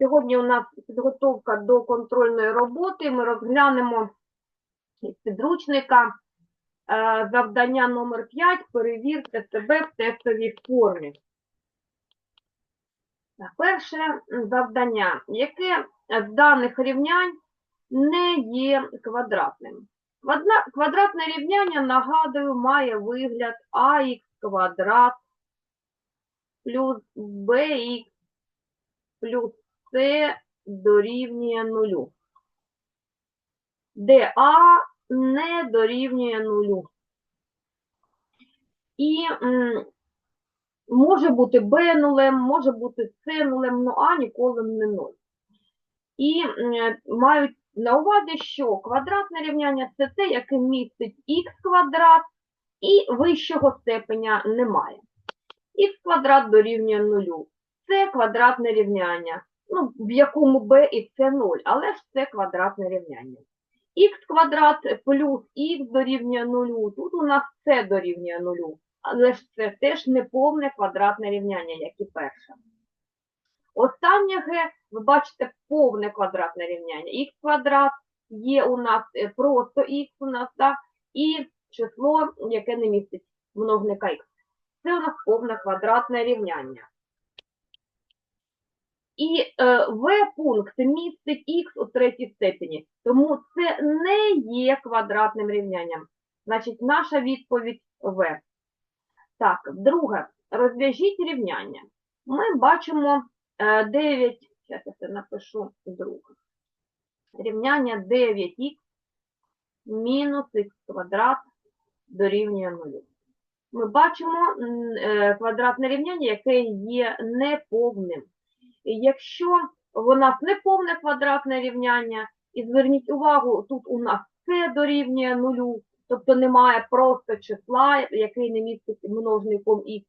Сьогодні у нас підготовка до контрольної роботи. Ми розглянемо із підручника е, завдання номер 5 перевірте себе в тестовій формі. Перше завдання. Яке з даних рівнянь не є квадратним? Квадратне рівняння, нагадую, має вигляд ах квадрат плюс bx плюс c дорівнює нулю, де а не дорівнює нулю. І м, може бути b нулем, може бути c нулем, ну а ніколи не нуль. І мають на увазі, що квадратне рівняння це те, яке містить х квадрат, і вищого степеня немає. х квадрат дорівнює нулю. Це квадратне рівняння, ну, в якому b і c 0, але ж це квадратне рівняння. х квадрат плюс х дорівнює нулю, тут у нас c дорівнює нулю, але ж це теж не повне квадратне рівняння, як і перше. Останнє г, ви бачите, повне квадратне рівняння. х квадрат є у нас е, просто х у нас, так, і число, яке не містить множника х. Це у нас повне квадратне рівняння. І е, В пункт містить х у третій степені, тому це не є квадратним рівнянням. Значить, наша відповідь В. Так, друге, розв'яжіть рівняння. Ми бачимо е, 9, зараз я це напишу друге. Рівняння 9х мінус х квадрат дорівнює 0 ми бачимо е, квадратне рівняння, яке є неповним. Якщо у нас неповне квадратне рівняння, і зверніть увагу, тут у нас це дорівнює нулю, тобто немає просто числа, який не містить множником х.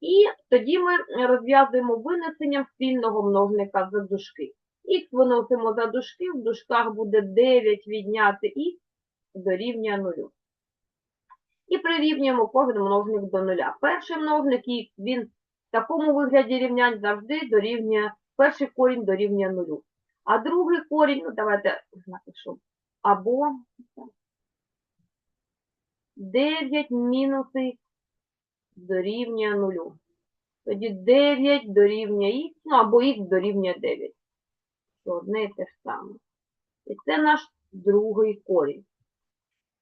І тоді ми розв'язуємо винесенням спільного множника за дужки. Х виносимо за дужки, в дужках буде 9 відняти х дорівнює нулю і прирівнюємо кожен множник до нуля. Перший множник він в такому вигляді рівнянь завжди дорівнює, перший корінь дорівнює нулю. А другий корінь, ну давайте напишу, або 9 мінус дорівнює нулю. Тоді 9 дорівнює х, ну або х дорівнює 9. Це одне і те ж саме. І це наш другий корінь.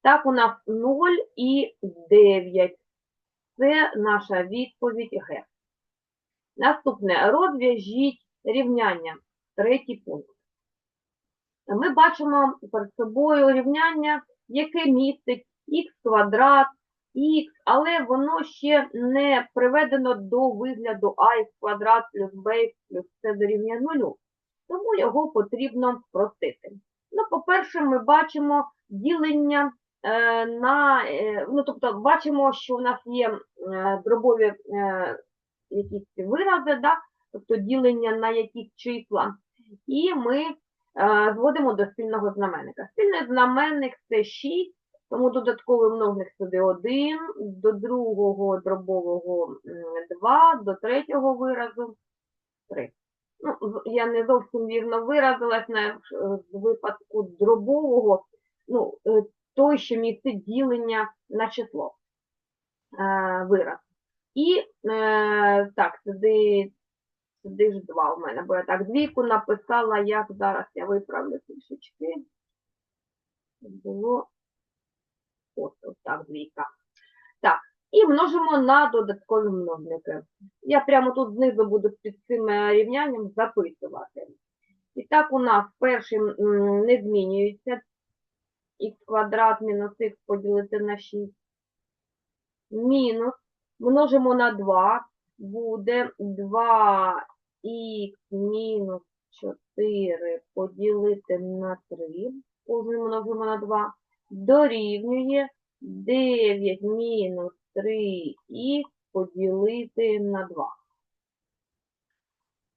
Так, у нас 0 і 9. Це наша відповідь Г. Наступне. Розв'яжіть рівняння. Третій пункт. Ми бачимо перед собою рівняння, яке містить х квадрат, х, але воно ще не приведено до вигляду ах квадрат плюс b плюс c дорівнює 0. Тому його потрібно спростити. Ну, по-перше, ми бачимо ділення е, на, е, ну, тобто бачимо, що у нас є е, дробові якісь вирази, да? тобто ділення на якісь числа, і ми е, зводимо до спільного знаменника. Спільний знаменник це 6, тому додатковий множник сюди 1, до другого дробового 2, до третього виразу 3. Ну, я не зовсім вірно виразилась на е, випадку дробового, ну, е, той, що містить ділення на число е, вираз. І е, так, сюди, сюди ж два у мене, бо я так двійку написала, як зараз я виправлю трішечки. Було от, от так, двійка. Так, і множимо на додаткові множники. Я прямо тут знизу буду під цим е, рівнянням записувати. І так у нас перший не змінюється. х квадрат мінус х поділити на 6. Мінус. Множимо на 2. Буде 2х мінус 4 поділити на 3. Кожен множимо на 2. Дорівнює 9 мінус 3х поділити на 2.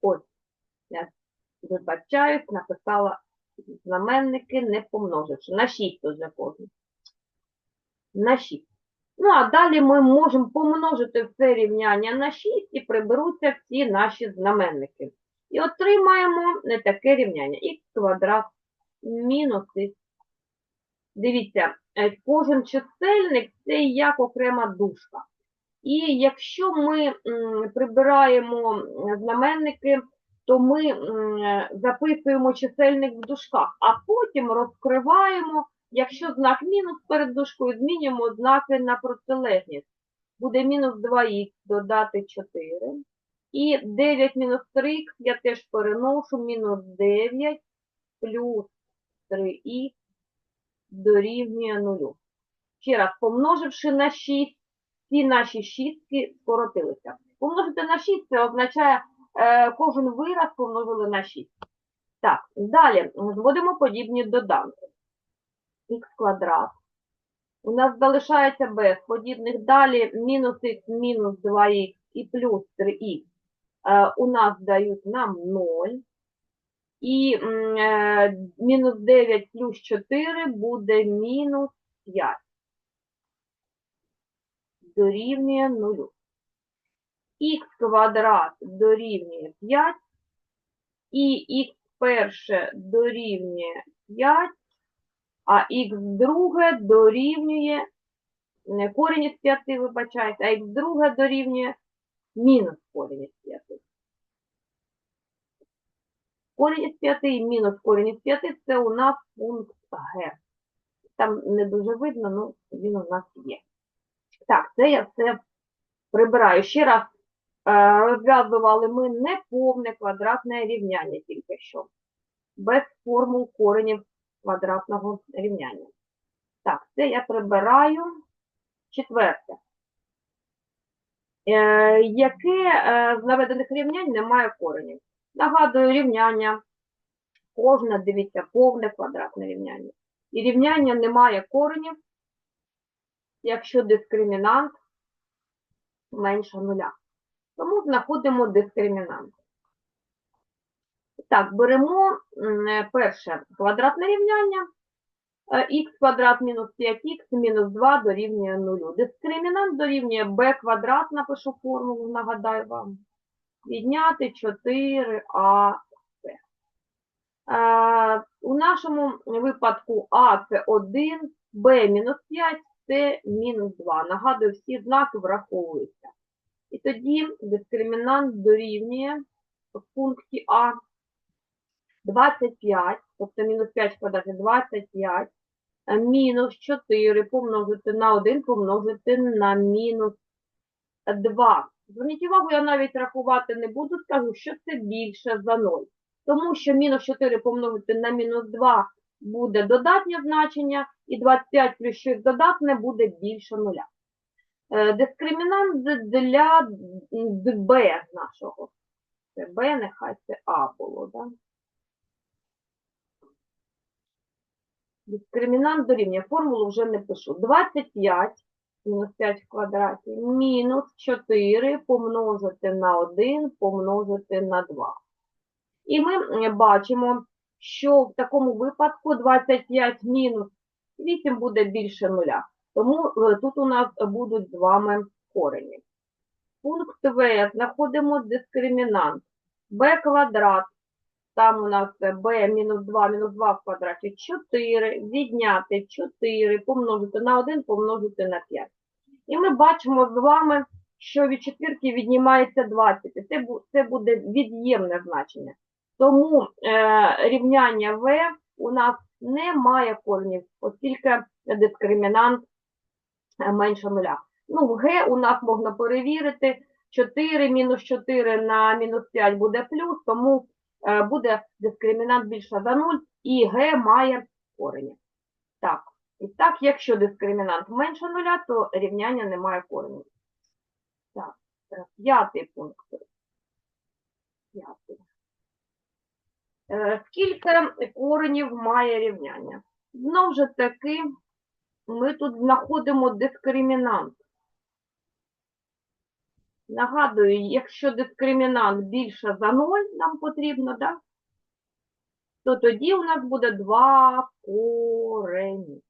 Ось, я вибачаюсь, написала знаменники, не помноживши. На 6 уже кожен. На 6. Ну, а далі ми можемо помножити це рівняння на 6 і приберуться всі наші знаменники. І отримаємо не таке рівняння. Х квадрат мінус х. Дивіться, е, кожен чисельник це як окрема дужка. І якщо ми прибираємо знаменники, то ми записуємо чисельник в дужках, а потім розкриваємо, якщо знак мінус перед дужкою, змінюємо знаки на протилежність. Буде мінус 2х додати 4. І 9 мінус 3х я теж переношу, мінус 9 плюс 3х дорівнює 0. Ще раз, помноживши на 6, ці наші шістки скоротилися. Помножити на 6 це означає е, кожен вираз помножили на 6. Так, далі зводимо подібні доданки. Х квадрат. У нас залишається без подібних. Далі мінус х мінус 2х і плюс 3х е, у нас дають нам 0. І е, мінус 9 плюс 4 буде мінус 5. Дорівнює 0. Х квадрат дорівнює 5. І х перше дорівнює 5, а х друге дорівнює, корінь із 5, вибачайте, а х друге дорівнює мінус корінь із 5. Корінь із 5 і мінус корінь із 5 – це у нас пункт Г. Там не дуже видно, ну він у нас є. Так, це я все прибираю. Ще раз е, розв'язували ми не повне квадратне рівняння тільки що. Без формул коренів квадратного рівняння. Так, це я прибираю. Четверте. Е, яке е, з наведених рівнянь не має коренів? Нагадую, рівняння. Кожне, дивіться, повне квадратне рівняння. І рівняння не має коренів, якщо дискримінант менше нуля. Тому знаходимо дискримінант. Так, беремо е, перше квадратне рівняння. Е, х квадрат мінус 5х мінус 2 дорівнює 0. Дискримінант дорівнює b квадрат, напишу формулу, нагадаю вам. Відняти 4ac. Е, у нашому випадку а це 1, b мінус 5, це мінус 2. Нагадую, всі знаки враховуються. І тоді дискримінант дорівнює в пункті А 25, тобто мінус 5 в квадраті 25, е, мінус 4 помножити на 1 помножити на мінус 2. Зверніть увагу, я навіть рахувати не буду, скажу, що це більше за 0. Тому що мінус 4 помножити на мінус 2 буде додатнє значення, і 25 плюс 6 додатне буде більше 0. Е, Дискримінант для b нашого. Це b, нехай це А було? Да? Дискримінант дорівнює. Формулу вже не пишу. 25 мінус 5 в квадраті мінус 4 помножити на 1 помножити на 2. І ми бачимо, що в такому випадку 25 мінус 8 буде більше нуля. Тому е, тут у нас будуть з вами корені. Пункт В. Знаходимо дискримінант. b квадрат. Там у нас b мінус 2, мінус 2 в квадраті 4, відняти 4, помножити на 1, помножити на 5. І ми бачимо з вами, що від четвірки віднімається 20. Це, це буде від'ємне значення. Тому е, рівняння В у нас не має коренів, оскільки дискримінант е, менше нуля. Ну, в Г у нас можна перевірити. 4 мінус 4 на мінус 5 буде плюс, тому е, буде дискримінант більше за 0, і Г має корені. Так, і так, якщо дискримінант менше нуля, то рівняння не має коренів. Так, п'ятий пункт. Е, Скільки коренів має рівняння? Знову ж таки, ми тут знаходимо дискримінант. Нагадую, якщо дискримінант більше за 0 нам потрібно, да? то тоді у нас буде два корені.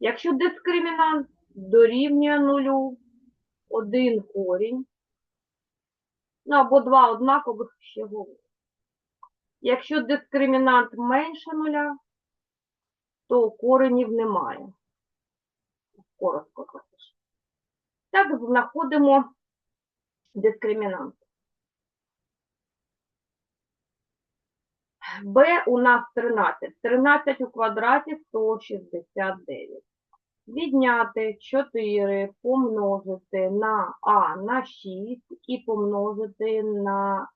Якщо дискримінант дорівнює нулю, один корінь, Ну, або два однакових ще говорять. Якщо дискримінант менше нуля, то коренів немає. Коротко запишу. Так, знаходимо дискримінант. b у нас 13. 13 у квадраті 169. Відняти 4 помножити на а на 6 і помножити на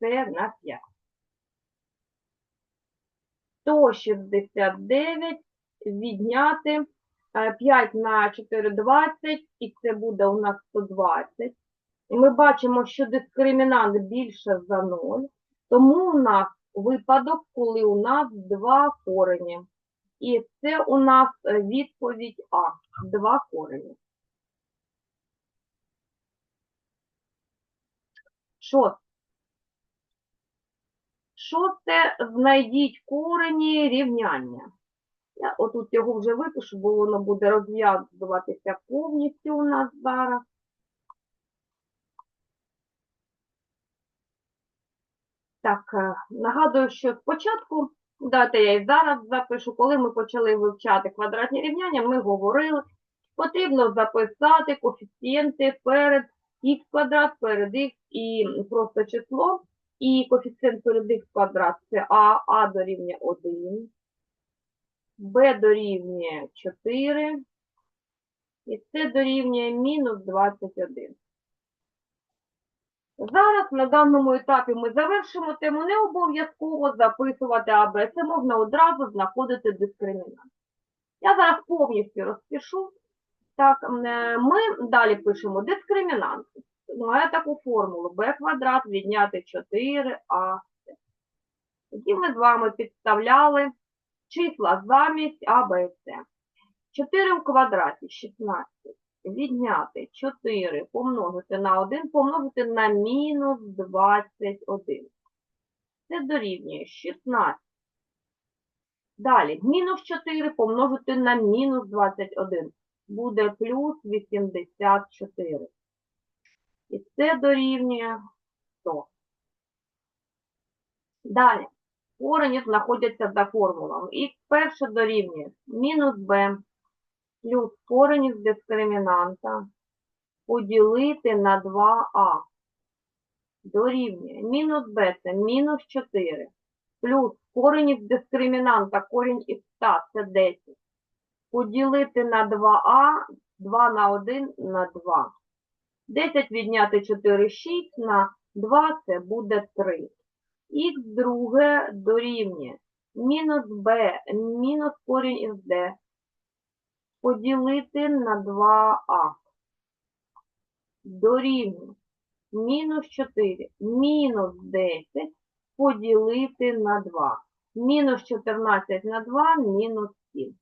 c на 5. 169 відняти 5 на 4 – 20, і це буде у нас 120. І ми бачимо, що дискримінант більше за 0, тому у нас випадок, коли у нас два корені. І це у нас е, відповідь А. Два корені. Шосте. Шосте. Знайдіть корені рівняння. Я отут його вже випишу, бо воно буде розв'язуватися повністю у нас зараз. Так, е, нагадую, що спочатку, дайте я і зараз запишу, коли ми почали вивчати квадратні рівняння, ми говорили, потрібно записати коефіцієнти перед х квадрат, перед х і просто число, і коефіцієнт перед х квадрат це а, а дорівнює 1, b дорівнює 4, і це дорівнює мінус 21. Зараз на даному етапі ми завершимо тему. Не обов'язково записувати АБ. Це можна одразу знаходити дискримінант. Я зараз повністю розпишу. Так, е, ми далі пишемо дискримінант. Має таку формулу b квадрат відняти 4ac. Тоді ми з вами підставляли числа замість А, Б, С. 4 в квадраті 16 відняти 4 помножити на 1, помножити на мінус 21. Це дорівнює 16. Далі, мінус 4 помножити на мінус 21. Буде плюс 84. І це дорівнює 100. Далі, корені знаходяться за формулами. Х перше дорівнює мінус b плюс корень із дискримінанта поділити на 2а. Дорівнює. Мінус b це мінус 4. Плюс корень із дискримінанта, корінь із 100 це 10. Поділити на 2а, 2 на 1 на 2. 10 відняти 4, 6 на 2 це буде 3. Х друге дорівнює мінус b, мінус корінь із d поділити на 2а. Дорівнює мінус 4, мінус 10 поділити на 2. Мінус 14 на 2, мінус 7.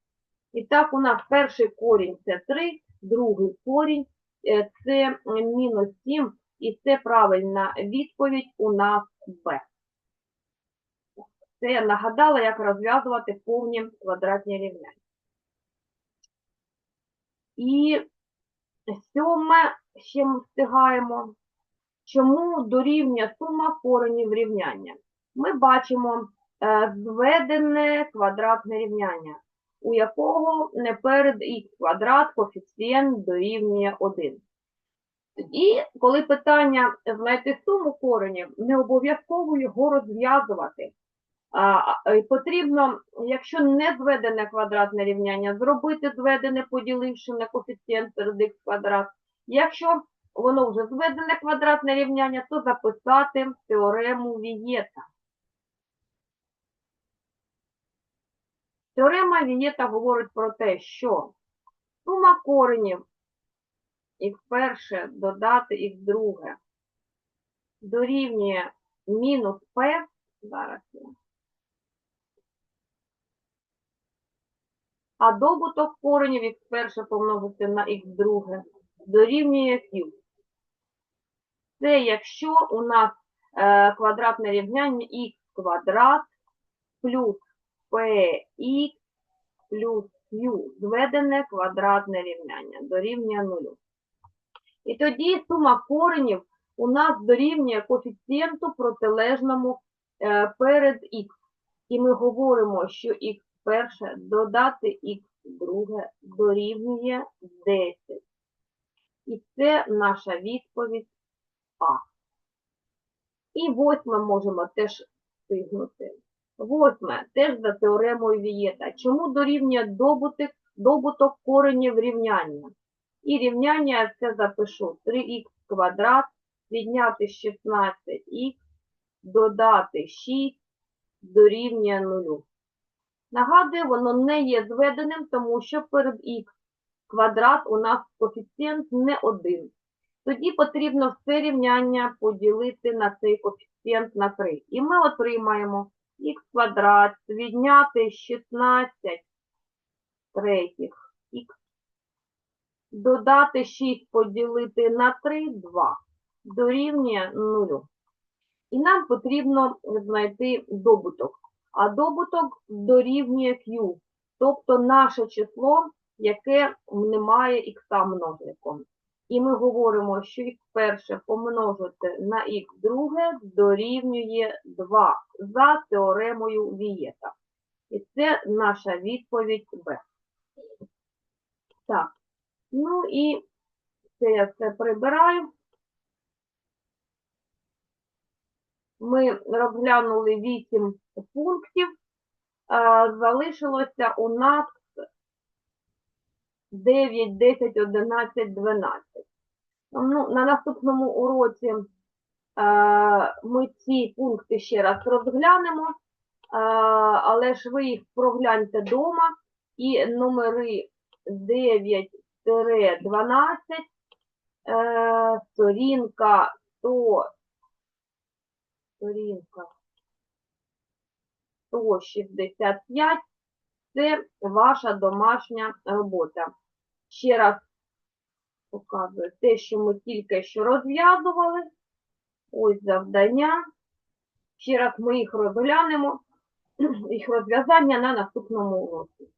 І так, у нас перший корінь це 3, другий корінь е, це мінус 7, і це правильна відповідь у нас Б. Це я нагадала, як розв'язувати повні квадратні рівняння. І сьоме, ще ми встигаємо, чому дорівнює сума коренів рівняння. Ми бачимо е, зведене квадратне рівняння, у якого не перед х квадрат коефіцієнт дорівнює 1. І коли питання знайти суму коренів, не обов'язково його розв'язувати. А, Потрібно, якщо не зведене квадратне рівняння, зробити зведене, поділивши на коефіцієнт перед х квадрат. Якщо воно вже зведене квадратне рівняння, то записати теорему Вієта. Теорема Вієта говорить про те, що сума коренів х перше додати х друге дорівнює мінус p, зараз я. А добуток коренів х перше помножити на х друге дорівнює q. Це якщо у нас е, квадратне рівняння х квадрат плюс px плюс q зведене квадратне рівняння дорівнює нулю. І тоді сума коренів у нас дорівнює коефіцієнту протилежному е, перед х. І ми говоримо, що х перше додати х друге дорівнює 10. І це наша відповідь А. І восьме можемо теж встигнути. Восьме теж за теоремою Вієта. Чому дорівнює добуток, добуток коренів рівняння? І рівняння я це запишу 3х квадрат, відняти 16х, додати 6 дорівнює 0. Нагадую, воно не є зведеним, тому що перед х квадрат у нас коефіцієнт не один. Тоді потрібно все рівняння поділити на цей коефіцієнт на 3. І ми отримаємо х квадрат відняти 16 третіх х, додати 6 поділити на 3 – 2, дорівнює 0. І нам потрібно знайти добуток. А добуток дорівнює q, тобто наше число, яке не має х множником. І ми говоримо, що х перше помножити на х друге дорівнює 2 за теоремою Вієта. І це наша відповідь Б. Так, ну і це я все прибираю. Ми розглянули 8 пунктів. Залишилося у нас 9, 10, 11, 12. Ну, на наступному уроці е, ми ці пункти ще раз розглянемо, е, але ж ви їх прогляньте вдома і номери 9-12, е, сторінка 100, сторінка 165, це ваша домашня робота. Ще раз показую те, що ми тільки що розв'язували. Ось завдання. Ще раз ми їх розглянемо, їх розв'язання на наступному уроці.